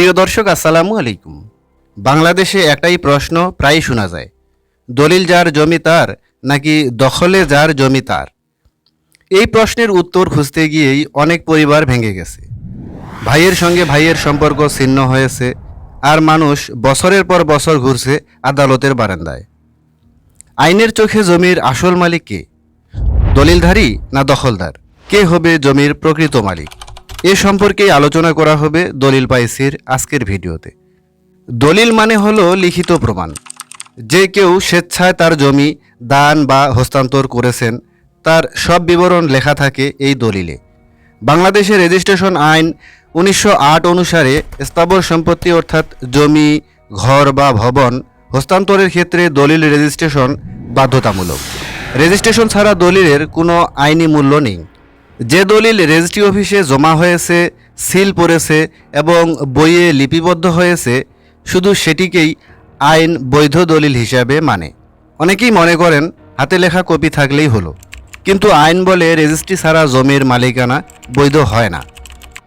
প্রিয় দর্শক, আসসালামু আলাইকুম। বাংলাদেশে একটাই প্রশ্ন প্রায়ই শোনা যায়। দলিল যার জমি তার, নাকি দখলে যার জমি তার? এই প্রশ্নের উত্তর খুঁজতে গিয়েই অনেক পরিবার ভেঙে গেছে। ভাইয়ের সঙ্গে ভাইয়ের সম্পর্ক ছিন্ন হয়েছে, আর মানুষ বছরের পর বছর ঘুরছে আদালতের বারান্দায়। আইনের চোখে জমির আসল মালিক কে? দলিলধারী না দখলদার? কে হবে জমির প্রকৃত মালিক? এ সম্পর্কেই আলোচনা করা হবে দলিল পাইসির আজকের ভিডিওতে। দলিল মানে হলো লিখিত প্রমাণ। যে কেউ স্বেচ্ছায় তার জমি, দান বা হস্তান্তর করেছেন, তার সব বিবরণ লেখা থাকে এই দলিলে। বাংলাদেশের রেজিস্ট্রেশন আইন উনিশশো আট অনুসারে স্থাবর সম্পত্তি অর্থাৎ জমি, ঘর বা ভবন হস্তান্তরের ক্ষেত্রে দলিল রেজিস্ট্রেশন বাধ্যতামূলক। রেজিস্ট্রেশন ছাড়া দলিলের কোনো আইনি মূল্য নেই। যে দলিল রেজিস্ট্রি অফিসে জমা হয়েছে, সিল পড়েছে এবং বইয়ে লিপিবদ্ধ হয়েছে, শুধু সেটিকেই আইন বৈধ দলিল হিসাবে মানে। অনেকেই মনে করেন হাতে লেখা কপি থাকলেই হলো। কিন্তু আইন বলে রেজিস্ট্রি ছাড়া জমির মালিকানা বৈধ হয় না।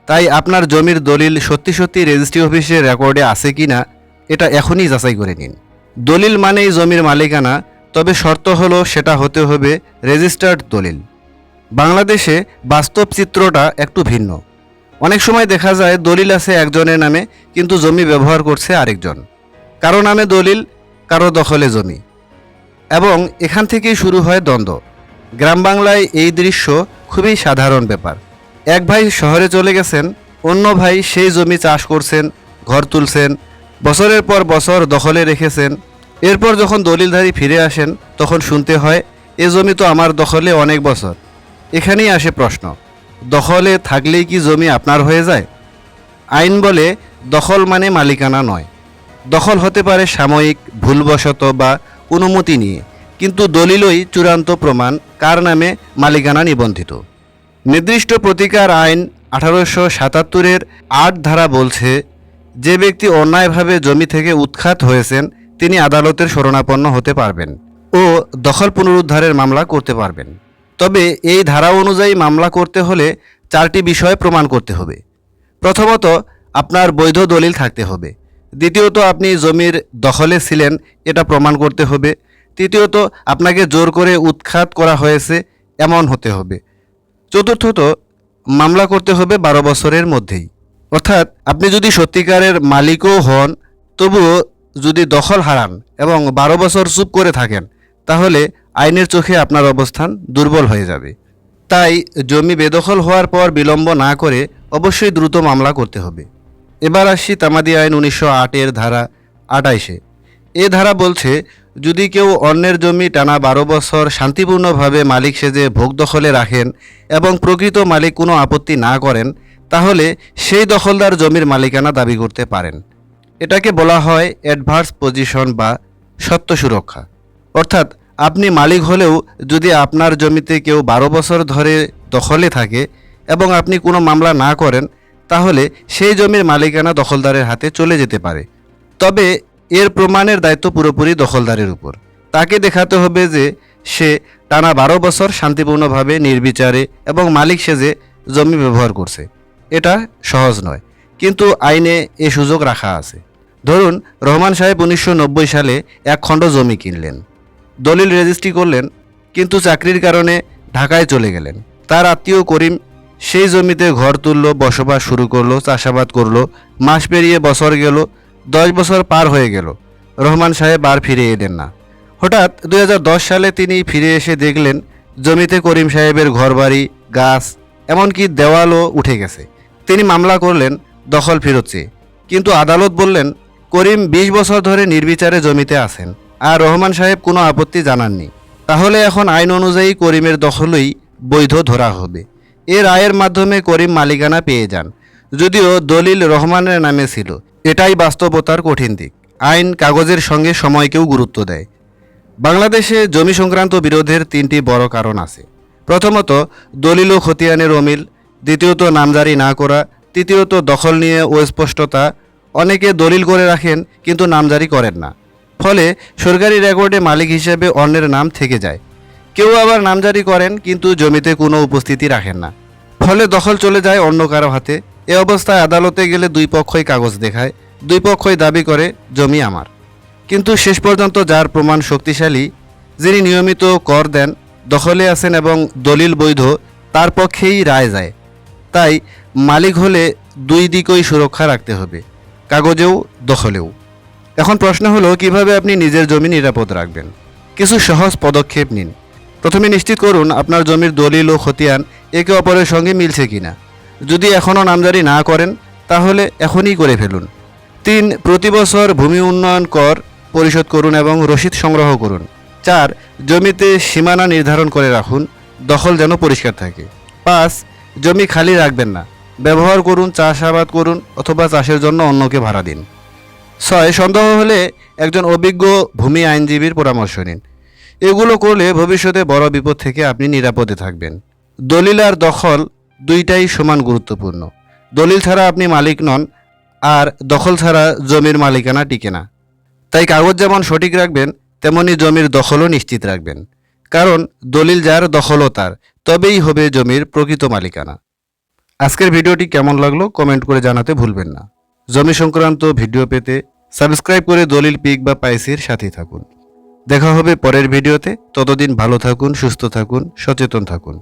তাই আপনার জমির দলিল সত্যি সত্যি রেজিস্ট্রি অফিসের রেকর্ডে আছে কি না এটা এখনই যাচাই করে নিন। দলিল মানেই জমির মালিকানা, তবে শর্ত হলো সেটা হতে হবে রেজিস্টার্ড দলিল। বাংলাদেশে বাস্তব চিত্রটা একটু ভিন্ন। অনেক সময় দেখা যায় দলিল আছে একজনের নামে, কিন্তু জমি ব্যবহার করছে আরেকজন। কারও নামে দলিল, কারও দখলে জমি। এবং এখান থেকেই শুরু হয় দ্বন্দ্ব। গ্রাম বাংলায় এই দৃশ্য খুবই সাধারণ ব্যাপার। এক ভাই শহরে চলে গেছেন, অন্য ভাই সেই জমি চাষ করছেন, ঘর তুলছেন, বছরের পর বছর দখলে রেখেছেন। এরপর যখন দলিলধারী ফিরে আসেন, তখন শুনতে হয়, এ জমি তো আমার দখলে অনেক বছর। এখানেই আসে প্রশ্ন, দখলে থাকলেই কি জমি আপনার হয়ে যায়? আইন বলে, দখল মানে মালিকানা নয়। দখল হতে পারে সাময়িক, ভুলবশত বা অনুমতি নিয়ে, কিন্তু দলিলই চূড়ান্ত প্রমাণ কার নামে মালিকানা নিবন্ধিত। নির্দিষ্ট প্রতিকার আইন আঠারোশো সাতাত্তরের আট ধারা বলছে, যে ব্যক্তি অন্যায়ভাবে জমি থেকে উৎখাত হয়েছেন, তিনি আদালতের শরণাপন্ন হতে পারবেন ও দখল পুনরুদ্ধারের মামলা করতে পারবেন। তবে এই ধারা অনুযায়ী মামলা করতে হলে চারটি বিষয় প্রমাণ করতে হবে। প্রথমত, আপনার বৈধ দলিল থাকতে হবে। দ্বিতীয়ত, আপনি জমির দখলে ছিলেন, এটা প্রমাণ করতে হবে। তৃতীয়ত, আপনাকে জোর করে উৎখাত করা হয়েছে, এমন হতে হবে। চতুর্থত, মামলা করতে হবে বারো বছরের মধ্যেই। অর্থাৎ, আপনি যদি সত্যিকারের মালিকও হন, তবুও যদি দখল হারান এবং বারো বছর চুপ করে থাকেন, তাহলে আইনের চোখে আপনার অবস্থান দুর্বল হয়ে যাবে। তাই জমি বেদখল হওয়ার পর বিলম্ব না করে অবশ্যই দ্রুত মামলা করতে হবে। এবার আসছি তামাদি আইন উনিশশো আটের ধারা আটাইশে এ ধারা বলছে, যদি কেউ অন্যের জমি টানা বারো বছর শান্তিপূর্ণভাবে মালিক সেজে ভোগ দখলে রাখেন এবং প্রকৃত মালিক কোনো আপত্তি না করেন, তাহলে সেই দখলদার জমির মালিকানা দাবি করতে পারেন। এটাকে বলা হয় অ্যাডভার্স পজিশন বা সত্য সুরক্ষা। অর্থাৎ আপনি মালিক হলেও যদি আপনার জমিতে কেউ বারো বছর ধরে দখলে থাকে এবং আপনি কোনো মামলা না করেন, তাহলে সেই জমির মালিকানা দখলদারের হাতে চলে যেতে পারে। তবে এর প্রমাণের দায়িত্ব পুরোপুরি দখলদারের উপর। তাকে দেখাতে হবে যে সে টানা বারো বছর শান্তিপূর্ণভাবে নির্বিচারে এবং মালিক সেজে জমি ব্যবহার করছে। এটা সহজ নয়, কিন্তু আইনে এ সুযোগ রাখা আছে। ধরুন, রহমান সাহেব উনিশশো নব্বই সালে এক খণ্ড জমি কিনলেন। দলিল রেজিস্ট্রি করলেন, কিন্তু চাকরির কারণে ঢাকায় চলে গেলেন। তার আত্মীয় করিম সেই জমিতে ঘর তুললো, বসবাস শুরু করল, চাষাবাদ করল, মাস পেরিয়ে বছর গেল, দশ বছর পার হয়ে গেল। রহমান সাহেব আর ফিরে এলেন না। হঠাৎ দু হাজার দশ সালে তিনি ফিরে এসে দেখলেন, জমিতে করিম সাহেবের ঘরবাড়ি, গাছ, এমনকি দেওয়ালও উঠে গেছে। তিনি মামলা করলেন, দখল ফেরত কিন্তু আদালত বললেন, করিম ২০ বছর ধরে নির্বিচারে জমিতে আছেন। আর রহমান সাহেব কোনো আপত্তি জানাননি। তাহলে এখন আইন অনুযায়ী করিমের দখলই বৈধ ধরা হবে। এ রায়ের মাধ্যমে করিম মালিকানা পেয়ে যান। যদিও দলিল রহমানের নামে ছিল, এটাই বাস্তবতার কঠিন দিক। আইন কাগজের সঙ্গে সময়কেও গুরুত্ব দেয়। বাংলাদেশে জমি সংক্রান্ত বিরোধের তিনটি বড় কারণ আছে। প্রথমত, দলিল ও খতিয়ানের অমিল। দ্বিতীয়ত, নামজারি না করা। তৃতীয়ত, দখল নিয়ে অস্পষ্টতা। অনেকে দলিল করে রাখেন, কিন্তু নামজারি করেন না। ফলে সরকারি রেকর্ডে মালিক হিসেবে অন্যের নাম থেকে যায়। কেউ আবার নামজারি করেন, কিন্তু জমিতে কোনো উপস্থিতি রাখেন না। ফলে দখল চলে যায় অন্য কারও হাতে। এ অবস্থায় আদালতে গেলে দুই পক্ষই কাগজ দেখায়, দুই পক্ষই দাবি করে, জমি আমার। কিন্তু শেষ পর্যন্ত যার প্রমাণ শক্তিশালী, যিনি নিয়মিত কর দেন, দখলে আছেন এবং দলিল বৈধ, তার পক্ষেই রায় যায়। তাই মালিক হলে দুই দিকই সুরক্ষা রাখতে হবে, কাগজেও, দখলেও। এখন প্রশ্ন হলো, কীভাবে আপনি নিজের জমি নিরাপদ রাখবেন? কিছু সহজ পদক্ষেপ নিন। প্রথমে নিশ্চিত করুন, আপনার জমির দলিল ও খতিয়ান একে অপরের সঙ্গে মিলছে কিনা। যদি এখনও নামজারি না করেন, তাহলে এখনই করে ফেলুন। তিন, প্রতি বছর ভূমি উন্নয়ন কর পরিশোধ করুন এবং রসিদ সংগ্রহ করুন। চার, জমিতে সীমানা নির্ধারণ করে রাখুন, দখল যেন পরিষ্কার থাকে। পাঁচ, জমি খালি রাখবেন না। ব্যবহার করুন, চাষাবাদ করুন অথবা চাষের জন্য অন্যকে ভাড়া দিন। ছয়, সন্দেহ হলে একজন অভিজ্ঞ ভূমি আইনজীবীর পরামর্শ নিন। এগুলো করলে ভবিষ্যতে বড় বিপদ থেকে আপনি নিরাপদে থাকবেন। দলিল আর দখল দুইটাই সমান গুরুত্বপূর্ণ। দলিল ছাড়া আপনি মালিক নন, আর দখল ছাড়া জমির মালিকানা টিকে না। তাই কাগজ যেমন সঠিক রাখবেন, তেমনি জমির দখলও নিশ্চিত রাখবেন। কারণ দলিল যার, দখলও তার, তবেই হবে জমির প্রকৃত মালিকানা। আজকের ভিডিওটি কেমন লাগল কমেন্ট করে জানাতে ভুলবেন না। জমি সংক্রান্ত ভিডিও পেতে সাবস্ক্রাইব করে দলিল পিক বা পাইসির সাথে থাকুন। দেখা হবে পরের ভিডিওতে। ততদিন ভালো থাকুন, সুস্থ থাকুন, সচেতন থাকুন।